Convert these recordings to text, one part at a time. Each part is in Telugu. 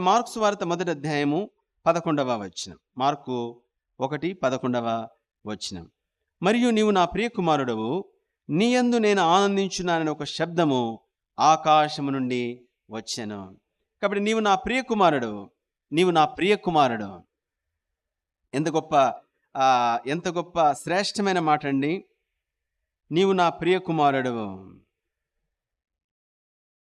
మార్క్స్ వార్త మొదటి అధ్యాయము పదకొండవ వచనం. మార్కు ఒకటి పదకొండవ వచనం. మరియు నీవు నా ప్రియ కుమారుడవు నీయందు నేను ఆనందించున్నానని ఒక శబ్దము ఆకాశము నుండి వచ్చాను. కాబట్టి నీవు నా ప్రియ కుమారుడు నీవు నా ప్రియ కుమారుడు ఎంత గొప్ప ఎంత గొప్ప శ్రేష్టమైన మాట అండి నీవు నా ప్రియ కుమారుడు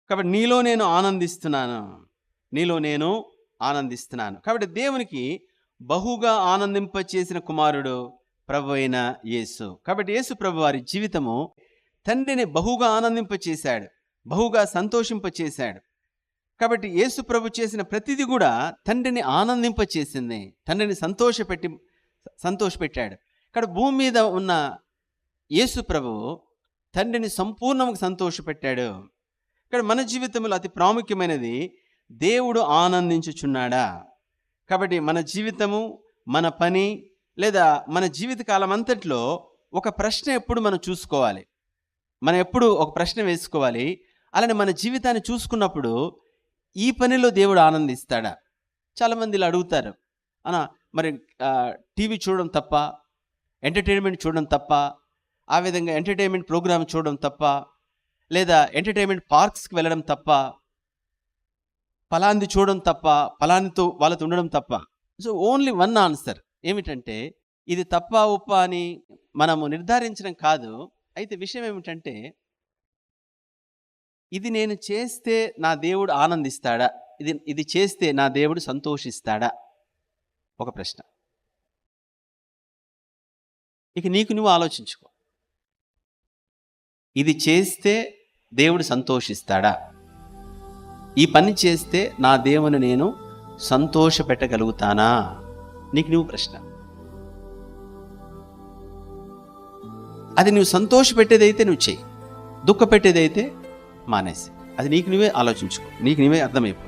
కాబట్టి నీలో నేను ఆనందిస్తున్నాను. నీలో నేను ఆనందిస్తున్నాను. కాబట్టి దేవునికి బహుగా ఆనందింపచేసిన కుమారుడు ప్రభు అయిన యేసు. కాబట్టి యేసు ప్రభు వారి జీవితము తండ్రిని బహుగా ఆనందింపచేశాడు బహుగా సంతోషింపచేశాడు. కాబట్టి యేసు ప్రభు చేసిన ప్రతిదీ కూడా తండ్రిని ఆనందింపచేసింది తండ్రిని సంతోషపెట్టి సంతోషపెట్టాడు. ఇక్కడ భూమి మీద ఉన్న యేసు ప్రభు తండ్రిని సంపూర్ణంగా సంతోషపెట్టాడు. ఇక్కడ మన జీవితంలో అతి ప్రాముఖ్యమైనది దేవుడు ఆనందించుచున్నాడా? కాబట్టి మన జీవితము మన పని లేదా మన జీవితకాలం అంతట్లో ఒక ప్రశ్న ఎప్పుడు మనం చూసుకోవాలి? మనం ఎప్పుడు ఒక ప్రశ్న వేసుకోవాలి? అలానే మన జీవితాన్ని చూసుకున్నప్పుడు ఈ పనిలో దేవుడు ఆనందిస్తాడా? చాలామంది ఇలా అడుగుతారు. అన్న మరి టీవీ చూడడం తప్ప ఎంటర్టైన్మెంట్ చూడడం తప్ప ఆ విధంగా ఎంటర్టైన్మెంట్ ప్రోగ్రామ్ చూడడం తప్ప లేదా ఎంటర్టైన్మెంట్ పార్క్స్కి వెళ్ళడం తప్ప ఫలాన్ని చూడడం తప్ప ఫలానితో వాళ్ళతో ఉండడం తప్ప. సో ఓన్లీ వన్ ఆన్సర్ ఏమిటంటే ఇది తప్ప ఉప్ప అని మనము నిర్ధారించడం కాదు. అయితే విషయం ఏమిటంటే ఇది నేను చేస్తే నా దేవుడు ఆనందిస్తాడా? ఇది ఇది చేస్తే నా దేవుడు సంతోషిస్తాడా? ఒక ప్రశ్న. ఇక నీకు నువ్వు ఆలోచించుకో. ఇది చేస్తే దేవుడు సంతోషిస్తాడా? ఈ పని చేస్తే నా దేవుని నేను సంతోష పెట్టగలుగుతానా నీకు నువ్వు ప్రశ్న. అది నువ్వు సంతోష పెట్టేదైతే నువ్వు చెయ్యి. దుఃఖ పెట్టేదైతే మానేసి. అది నీకు నువ్వే ఆలోచించుకో. నీకు నువ్వే అర్థమైపో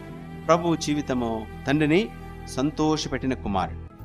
ప్రభు జీవితము తండ్రిని సంతోషపెట్టిన కుమారుడు.